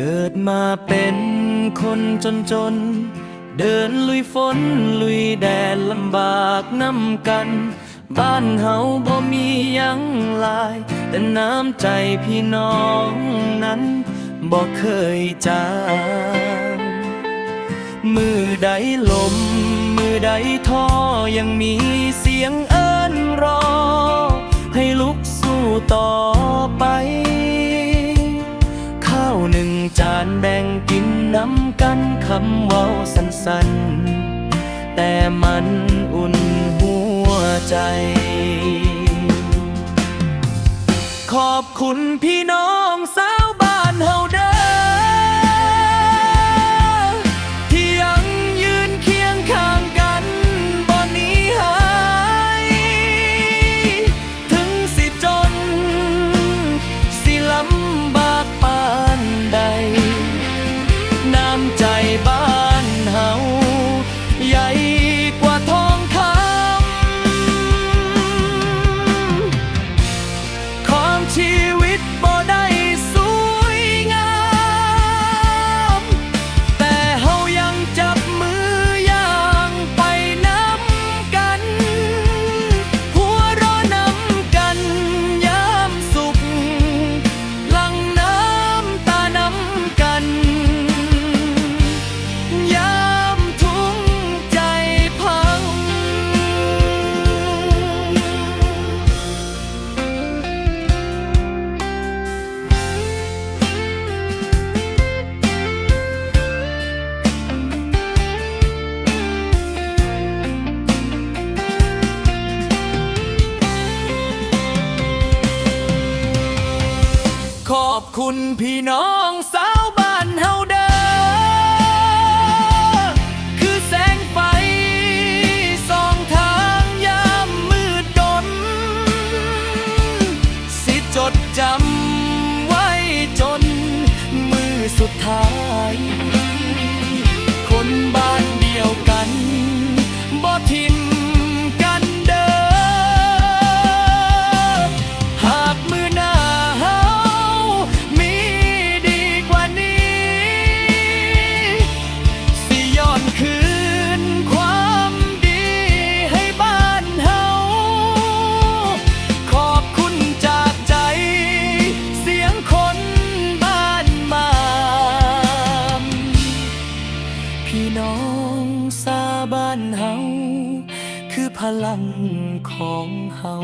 เกิดมาเป็นคนจนจนๆเดินลุยฝนลุยแดดลำบากน้ำกัน บ้านเฮาบ่มียังลาย แต่น้ำใจพี่น้องนั้นบ่เคยจางมือใดลม มือใดท้อยังมีเสียงเอิ้นรอ ให้ลุกสู้ต่อ คำเว้าสั้นๆ แต่มันอุ่นหัวใจ ขอบคุณพี่น้อง อบคุณพี่น้องสาวบ้านเฮาเด้อคือแสงไฟส่องทางยามมืดดน สิจดจำไว้จนมือสุดท้าย พี่น้องสาบ้านเฮาคือพลังของเฮา